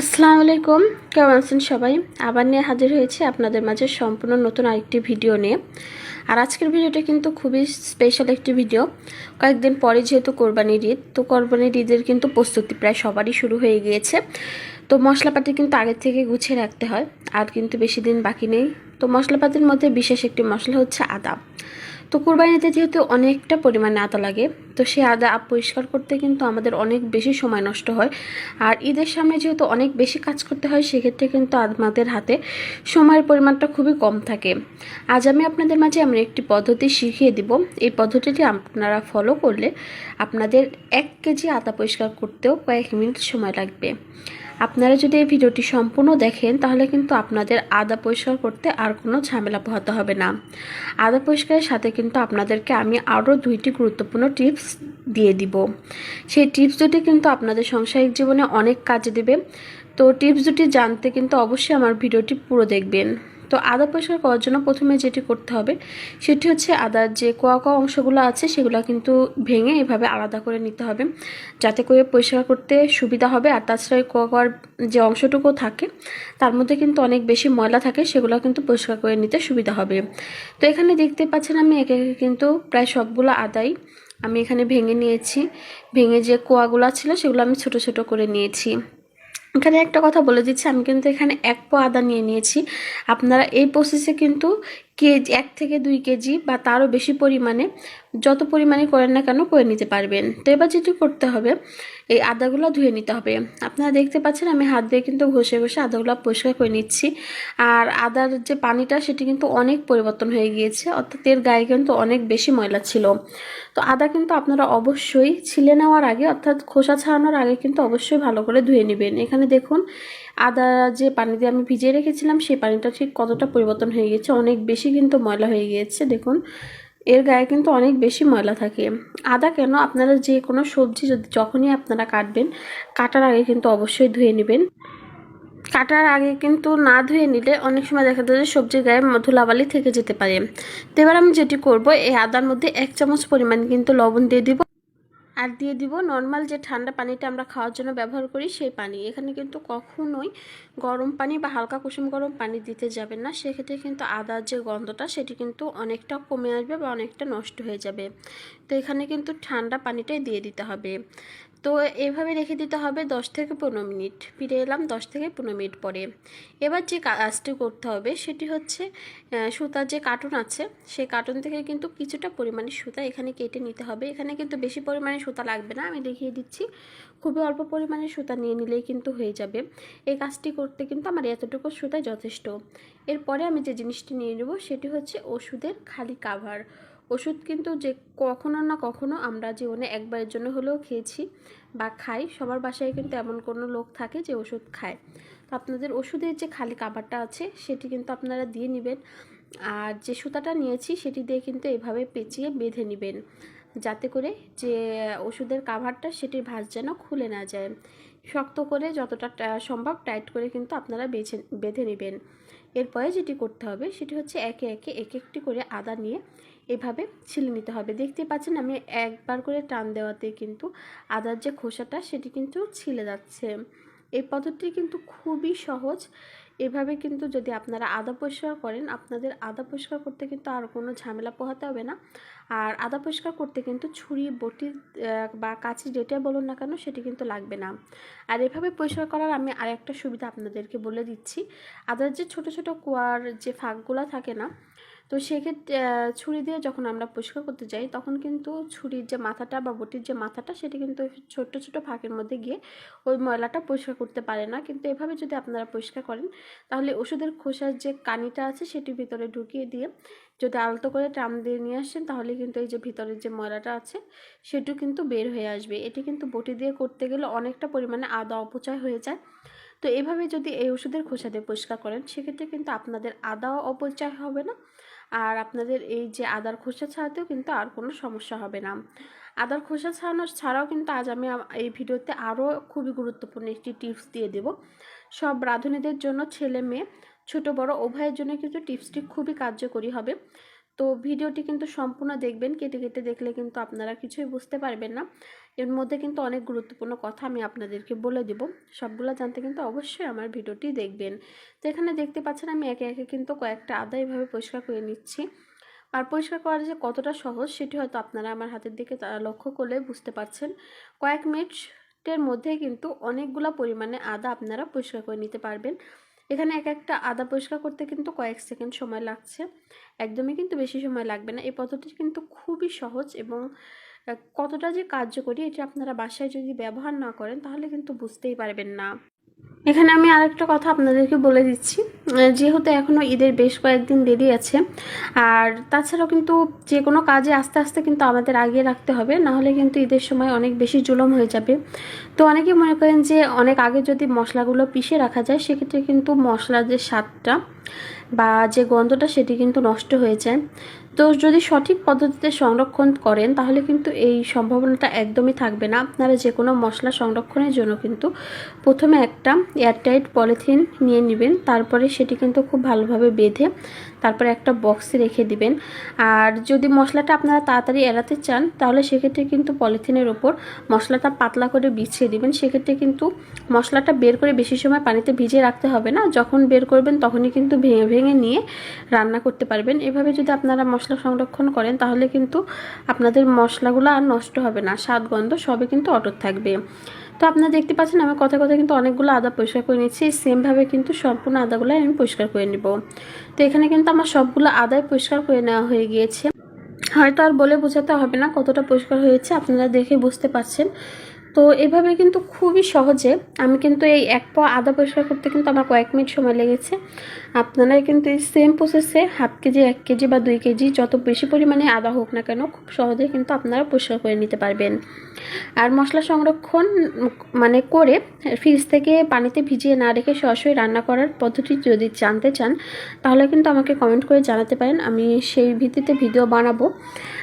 আসসালামু আলাইকুম। কেমন আছেন সবাই? আবার নিয়ে হাজির হয়েছি আপনাদের মাঝে সম্পূর্ণ নতুন আরেকটি ভিডিও নিয়ে। আর আজকের ভিডিওটা কিন্তু খুবই স্পেশাল একটি ভিডিও। কয়েকদিন পরে যেহেতু কোরবানির ঈদ, তো কোরবানির ঈদের কিন্তু প্রস্তুতি প্রায় সবারই শুরু হয়ে গিয়েছে। তো মশলাপাতি কিন্তু আগের থেকে গুছিয়ে রাখতে হয়। আর কিন্তু বেশি দিন বাকি নেই। তো মশলাপাতির মধ্যে বিশেষ একটি মশলা হচ্ছে আদা। তো কুরবানিতে যেহেতু অনেকটা পরিমাণে আদা লাগে, তো সেই আদা পরিষ্কার করতে কিন্তু আমাদের অনেক বেশি সময় নষ্ট হয়। আর ঈদের সামনে যেহেতু অনেক বেশি কাজ করতে হয়, সেক্ষেত্রে কিন্তু আমাদের হাতে সময়ের পরিমাণটা খুবই কম থাকে। আজ আমি আপনাদের মাঝে এমন একটি পদ্ধতি শিখিয়ে দিব। এই পদ্ধতিটি আপনারা ফলো করলে আপনাদের এক কেজি আদা পরিষ্কার করতেও কয়েক মিনিট সময় লাগবে। আপনারা যদি এই ভিডিওটি সম্পূর্ণ দেখেন, তাহলে কিন্তু আপনাদের আদা পরিষ্কার করতে আর কোনো ঝামেলা পোহাতে হবে না। আদা পরিষ্কারের সাথে কিন্তু আপনাদেরকে আমি আরও দুইটি গুরুত্বপূর্ণ টিপস দিয়ে দিব। সেই টিপস দুটি কিন্তু আপনাদের সাংসারিক জীবনে অনেক কাজে দেবে। তো টিপস দুটি জানতে কিন্তু অবশ্যই আমার ভিডিওটি পুরো দেখবেন। তো আদা পরিষ্কার করার জন্য প্রথমে যেটি করতে হবে, সেটি হচ্ছে আদার যে কোয়া কোয়া অংশগুলো আছে, সেগুলো কিন্তু ভেঙে এভাবে আলাদা করে নিতে হবে, যাতে করে পরিষ্কার করতে সুবিধা হবে। আর তাছাড়া কোয়া কোয়ার যে অংশটুকু থাকে, তার মধ্যে কিন্তু অনেক বেশি ময়লা থাকে, সেগুলো কিন্তু পরিষ্কার করে নিতে সুবিধা হবে। তো এখানে দেখতে পাচ্ছেন আমি একে একে কিন্তু প্রায় সবগুলো আদাই আমি এখানে ভেঙে নিয়েছি। ভেঙে যে কোয়াগুলো ছিল, সেগুলো আমি ছোট ছোট করে নিয়েছি। এখানে একটা কথা বলে দিচ্ছি, আমি কিন্তু এখানে এক পো আদা নিয়ে নিয়েছি। আপনারা এই প্রসেসে কিন্তু কেজি, এক থেকে দুই কেজি বা তারও বেশি পরিমাণে যত পরিমাণে করেন না কেন করে নিতে পারবেন। তো এবার যেটি করতে হবে, এই আদাগুলো ধুয়ে নিতে হবে। আপনারা দেখতে পাচ্ছেন আমি হাত দিয়ে কিন্তু ঘষে ঘষে আদাগুলো পরিষ্কার করে নিচ্ছি। আর আদার যে পানিটা, সেটি কিন্তু অনেক পরিবর্তন হয়ে গিয়েছে, অর্থাৎ এর গায়ে কিন্তু অনেক বেশি ময়লা ছিল। তো আদা কিন্তু আপনারা অবশ্যই ছিলে নেওয়ার আগে, অর্থাৎ খোসা ছাড়ানোর আগে কিন্তু অবশ্যই ভালো করে ধুয়ে নেবেন। এখানে দেখুন আদা যে পানি দিয়ে আমি ভিজিয়ে রেখেছিলাম, সেই পানিটা ঠিক কতটা পরিবর্তন হয়ে গেছে, অনেক বেশি কিন্তু ময়লা হয়ে গিয়েছে, দেখুন। এর গায়ে কিন্তু অনেক বেশি ময়লা থাকে। আদা কেন? আপনারা যে কোনো সবজি যদি যখনই আপনারা কাটবেন, কাটার আগে কিন্তু অবশ্যই ধুয়ে নেবেন। কাটার আগে কিন্তু না ধুয়ে নিলে অনেক সময় দেখা যায় যে সবজির গায়ে ধুলাবালি থেকে যেতে পারে। তো এবার আমি যেটি করব, এই আদার মধ্যে এক চামচ পরিমাণ কিন্তু লবণ দিয়ে দিব। আর দিয়ে দিব নর্মাল যে ঠান্ডা পানিটা আমরা খাওয়ার জন্য ব্যবহার করি সেই পানি। এখানে কিন্তু কখনোই গরম পানি বা হালকা কুসুম গরম পানি দিতে যাবেন না। সেক্ষেত্রে কিন্তু আদার যে গন্ধটা, সেটি কিন্তু অনেকটা কমে আসবে বা অনেকটা নষ্ট হয়ে যাবে। তো এখানে কিন্তু ঠান্ডা পানিটাই দিয়ে দিতে হবে। তো এভাবে রেখে দিতে হবে দশ থেকে পনেরো মিনিট। ফিরে এলাম দশ থেকে পনেরো মিনিট পরে। এবার যে কাজটি করতে হবে সেটি হচ্ছে সুতার যে কার্টুন আছে, সেই কার্টুন থেকে কিন্তু কিছুটা পরিমাণে সুতা এখানে কেটে নিতে হবে। এখানে কিন্তু বেশি পরিমাণে সুতা লাগবে না, আমি দেখিয়ে দিচ্ছি। খুবই অল্প পরিমাণে সুতা নিয়ে নিলেই কিন্তু হয়ে যাবে। এই কাজটি করতে কিন্তু আমার এতটুকু সুতা যথেষ্ট। এরপরে আমি যে জিনিসটি নিয়ে নেব সেটি হচ্ছে ওষুধের খালি কাভার ওষুধ কিন্তু যে কখনো না কখনো আমরা জীবনে একবারের জন্য হলেও খেয়েছি বা খাই। সবার বাসায় কিন্তু এমন কোনো লোক থাকে যে ওষুধ খায়। তো আপনাদের ওষুধের যে খালি কাবারটা আছে, সেটি কিন্তু আপনারা দিয়ে নেবেন। আর যে সুতাটা নিয়েছি, সেটি দিয়ে কিন্তু এভাবে পেঁচিয়ে বেঁধে নেবেন। যাতে করে যে ওষুধের কাভারটা, সেটির ভাঁজ যেন খুলে না যায়। শক্ত করে যতটা সম্ভব টাইট করে কিন্তু আপনারা বেছে, বেঁধে নেবেন। এরপরে যেটি করতে হবে, সেটি হচ্ছে একে একে এক একটি করে আদা নিয়ে এভাবে ছিলে নিতে হবে। দেখতে পাচ্ছেন আমি একবার করে টান দেওয়াতে কিন্তু আদার যে খোসাটা, সেটি কিন্তু ছিলে যাচ্ছে। এই পদ্ধতি কিন্তু খুবই সহজ। এভাবে কিন্তু যদি আপনারা আদা পরিষ্কার করেন, আপনাদের আদা পরিষ্কার করতে কিন্তু আর কোনো ঝামেলা পোহাতে হবে না। আর আদা পরিষ্কার করতে কিন্তু ছুরি, বটি বা কাঁচি যেটা বলুন না কেন, সেটি কিন্তু লাগবে না। আর এভাবে পরিষ্কার করার আমি আরেকটা সুবিধা আপনাদেরকে বলে দিচ্ছি। আদার যে ছোট ছোট কুয়ার যে ফাঁকগুলো থাকে না তো সেক্ষেত্রে ছুরি দিয়ে যখন আমরা পরিষ্কার করতে যাই, তখন কিন্তু ছুরির যে মাথাটা বা বটির যে মাথাটা, সেটি কিন্তু ছোট্ট ছোট ফাঁকের মধ্যে গিয়ে ওই ময়লাটা পরিষ্কার করতে পারে না। কিন্তু এভাবে যদি আপনারা পরিষ্কার করেন, তাহলে ওষুধের খোসার যে কানিটা আছে সেটি ভিতরে ঢুকিয়ে দিয়ে যদি আলতো করে টান দিয়ে নিয়ে আসেন, তাহলে কিন্তু এই যে ভিতরের যে ময়লাটা আছে সেটিও কিন্তু বের হয়ে আসবে। এটি কিন্তু বটি দিয়ে করতে গেলে অনেকটা পরিমাণে আদা অপচয় হয়ে যায়। তো এভাবে যদি এই ওষুধের খোসা দিয়ে পরিষ্কার করেন, সেক্ষেত্রে কিন্তু আপনাদের আদাও অপচয় হবে না আর আপনাদের এই যে আদার খোসা ছাড়াতেও কিন্তু আর কোনো সমস্যা হবে না। আদার খোসা ছাড়ানো ছাড়াও কিন্তু আজ আমি এই ভিডিওতে আরও খুবই গুরুত্বপূর্ণ একটি টিপস দিয়ে দেব। সব রাঁধুনিদের জন্য ছেলে মেয়ে, ছোট বড় উভয়ের জন্য কিন্তু টিপসটি খুবই কার্যকরী হবে। তো ভিডিওটি কিন্তু সম্পূর্ণ দেখবেন, কেটে কেটে দেখলে কিন্তু আপনারা কিছুই বুঝতে পারবেন না। এর মধ্যে কিন্তু অনেক গুরুত্বপূর্ণ কথা আমি আপনাদেরকে বলে দেব। সবগুলো জানতে কিন্তু অবশ্যই আমার ভিডিওটি দেখবেন। তো এখানে দেখতে পাচ্ছেন আমি একে একে কিন্তু কয়েকটা আদা এইভাবে পরিষ্কার করে নিচ্ছি। আর পরিষ্কার করা যে কতটা সহজ সেটি হয়তো আপনারা আমার হাতের দিকে তা- লক্ষ্য করলে বুঝতে পারছেন। কয়েক মিনিটের মধ্যে কিন্তু অনেকগুলো পরিমাণে আদা আপনারা পরিষ্কার করে নিতে পারবেন। এখানে এক একটা আদা পরিষ্কার করতে কিন্তু কয়েক সেকেন্ড সময় লাগছে। একদমই কিন্তু বেশি সময় লাগবে না। এই পদ্ধতিটি কিন্তু খুবই সহজ এবং কতটা যে কার্যকরী এটা আপনারা বাসায় যদি ব্যবহার না করেন, তাহলে কিন্তু বুঝতেই পারবেন না। এখানে আমি আরেকটা কথা আপনাদেরকে বলে দিচ্ছি যেহেতু এখনও ঈদের বেশ কয়েকদিন দেরি আছে, আর তাছাড়াও কিন্তু যে কোনো কাজে আস্তে আস্তে কিন্তু আমাদের আগিয়ে রাখতে হবে নাহলে কিন্তু ঈদের সময় অনেক বেশি জুলম হয়ে যাবে। তো অনেকে মনে করেন যে অনেক আগে যদি মশলাগুলো পিষে রাখা যায়, সেক্ষেত্রে কিন্তু মশলার যে স্বাদটা বা যে গন্ধটা, সেটি কিন্তু নষ্ট হয়ে যায়। তো যদি সঠিক পদ্ধতিতে সংরক্ষণ করেন, তাহলে কিন্তু এই সম্ভাবনাটা একদমই থাকবে না। আপনারা যে কোনো মশলা সংরক্ষণের জন্য কিন্তু প্রথমে একটা এয়ারটাইট পলিথিন নিয়ে নেবেন, তারপরে সেটি কিন্তু খুব ভালোভাবে বেঁধে তারপরে একটা বক্সে রেখে দিবেন। আর যদি মশলাটা আপনারা তাড়াতাড়ি এড়াতে চান, তাহলে সেক্ষেত্রে কিন্তু পলিথিনের ওপর মশলাটা পাতলা করে বিছিয়ে দিবেন। সেক্ষেত্রে কিন্তু মশলাটা বের করে বেশি সময় পানিতে ভিজিয়ে রাখতে হবে না। যখন বের করবেন, তখনই কিন্তু ভেঙে ভেঙে নিয়ে রান্না করতে পারবেন। এভাবে যদি আপনারা মশলা সংরক্ষণ করেন, তাহলে কিন্তু আপনাদের মশলাগুলো আর নষ্ট হবে না। স্বাদ, গন্ধ সবই কিন্তু অটুট থাকবে। তো আপনারা দেখতে পাচ্ছেন আমার কথা কথা কিন্তু অনেকগুলো আদা পরিষ্কার করে নিচ্ছি সেমভাবে কিন্তু সম্পূর্ণ আদাগুলো আমি পরিষ্কার করে নেব। তো এখানে কিন্তু আমার সবগুলো আদায় পরিষ্কার করে নেওয়া হয়ে গিয়েছে। হয়তো আর বলে বোঝাতে হবে না কতটা পরিষ্কার হয়েছে, আপনারা দেখে বুঝতে পারছেন। তো এভাবে কিন্তু খুবই সহজে আমি কিন্তু এই এক পা আদা পরিষ্কার করতে কিন্তু আমার কয়েক মিনিট সময় লেগেছে। আপনারা কিন্তু এই সেম প্রসেসে হাফ কেজি, এক কেজি বা দুই কেজি যত বেশি পরিমাণে আদা হোক না কেন খুব সহজে কিন্তু আপনারা পরিষ্কার করে নিতে পারবেন। আর মশলা সংরক্ষণ মানে করে ফ্রিজ থেকে পানিতে ভিজিয়ে না রেখে সরাসরি রান্না করার পদ্ধতি যদি জানতে চান, তাহলে কিন্তু আমাকে কমেন্ট করে জানাতে পারেন। আমি সেই ভিত্তিতে ভিডিও বানাবো।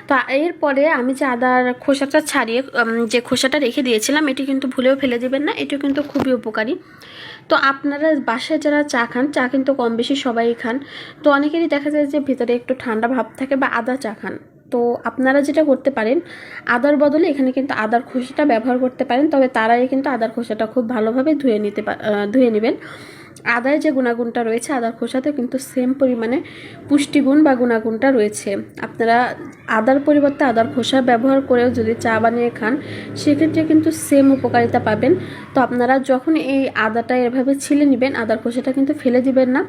তো এরপরে আমি যে আদার খোসাটা ছাড়িয়ে যে খোসাটা রেখে দিয়েছিলাম এটি কিন্তু ভুলেও ফেলে দেবেন না, এটিও কিন্তু খুবই উপকারী। তো আপনারা বাসায় যারা চা খান, চা কিন্তু কম বেশি সবাই খান। তো অনেকেরই দেখা যায় যে ভিতরে একটু ঠান্ডা ভাব থাকে বা আদা চা খান। তো আপনারা যেটা করতে পারেন, আদার বদলে এখানে কিন্তু আদার খোসাটা ব্যবহার করতে পারেন, তবে তারাই কিন্তু আদার খোসাটা খুব ভালোভাবে ধুয়ে নিতে ধুয়ে নেবেন। আদায় যে গুণাগুণটা রয়েছে, আদার খোসাতে কিন্তু সেম পরিমাণে পুষ্টিগুণ বা গুণাগুণটা রয়েছে। আপনারা আদার পরিবর্তে আদার খোসা ব্যবহার করেও যদি চা বানিয়ে খান, সেক্ষেত্রে কিন্তু সেম উপকারিতা পাবেন। তো আপনারা যখন এই আদাটা এভাবে ছিলে নেবেন, আদার খোসাটা কিন্তু ফেলে দিবেন না।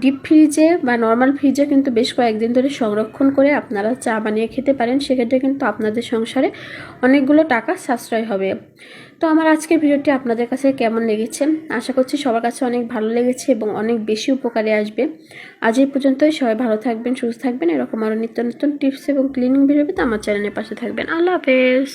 ডিপ ফ্রিজে বা নর্মাল ফ্রিজে কিন্তু বেশ কয়েকদিন ধরে সংরক্ষণ করে আপনারা চা বানিয়ে খেতে পারেন। সেক্ষেত্রে কিন্তু আপনাদের সংসারে অনেকগুলো টাকা সাশ্রয় হবে। তো আমার আজকের ভিডিওটি আপনাদের কাছে কেমন লেগেছে? আশা করছি সবার কাছে অনেক ভালো লেগেছে এবং অনেক বেশি উপকারে আসবে। আজ এই পর্যন্তই। সবাই ভালো থাকবেন, সুস্থ থাকবেন। এরকম আরও নিত্য নতুন টিপস এবং ক্লিনিং ভিডিও পেতে আমার চ্যানেলের পাশে থাকবেন। আল্লাহ হাফেজ।